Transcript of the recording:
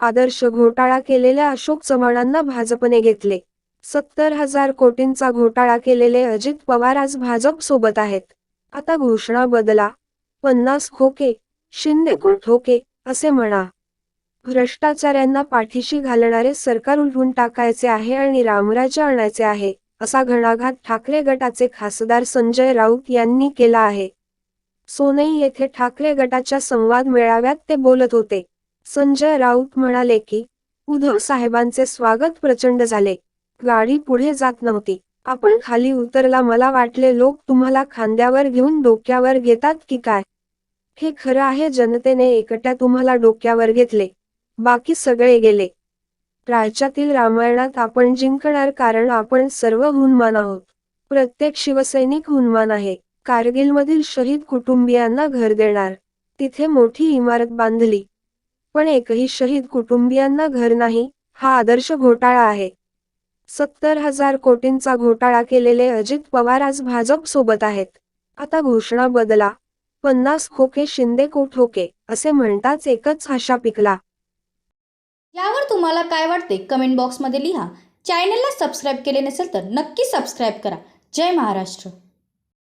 आदर्श घोटाळा केलेल्या अशोक चव्हाणांना भाजपने घेतले. सत्तर हजार कोटींचा घोटाळा केलेले अजित पवार आज भाजप सोबत आहेत. आता घोषणा बदला. पन्नास खोके शिंदे ठोके असे म्हणा. भ्रष्टाचाऱ्यांना पाठीशी घालणारे सरकार उलटून टाकायचे आहे आणि रामराज्य आणायचे आहे असा घणाघात ठाकरे गटाचे खासदार संजय राऊत यांनी केला आहे. सोनई येथे ठाकरे गटाच्या संवाद मेळाव्यात ते बोलत होते. संजय राऊत म्हणाले की उद्धव साहेबांचे स्वागत प्रचंड झाले. गाडी पुढे जात नव्हती. आपण खाली उतरला मला वाटले लोक तुम्हाला खांद्यावर घेऊन डोक्यावर घेतात की काय? हे खरं आहे जनतेने एकट्या तुम्हाला डोक्यावर घेतले. बाकी सगळे गेले. राज्यातील रामायणात आपण जिंकणार कारण आपण सर्व हुनमान आहोत. प्रत्येक शिवसैनिक हुनमान आहे. कारगिलमधील शहीद कुटुंबियांना घर देणार. तिथे मोठी इमारत बांधली. पण एकही शहीद कुटुंबियांना घर नाही हा आदर्श घोटाळा आहे. सत्तर हजार कोटींचा घोटाळा केलेले अजित पवार आज भाजप सोबत आहेत. आता घोषणा बदला. पन्नास खोके शिंदे को ठोके असे म्हणताच एकच आशा पिकला. यावर तुम्हाला काय वाटते कमेंट बॉक्समध्ये लिहा. चॅनलला सबस्क्राईब केले नसेल तर नक्की सबस्क्राईब करा. जय महाराष्ट्र.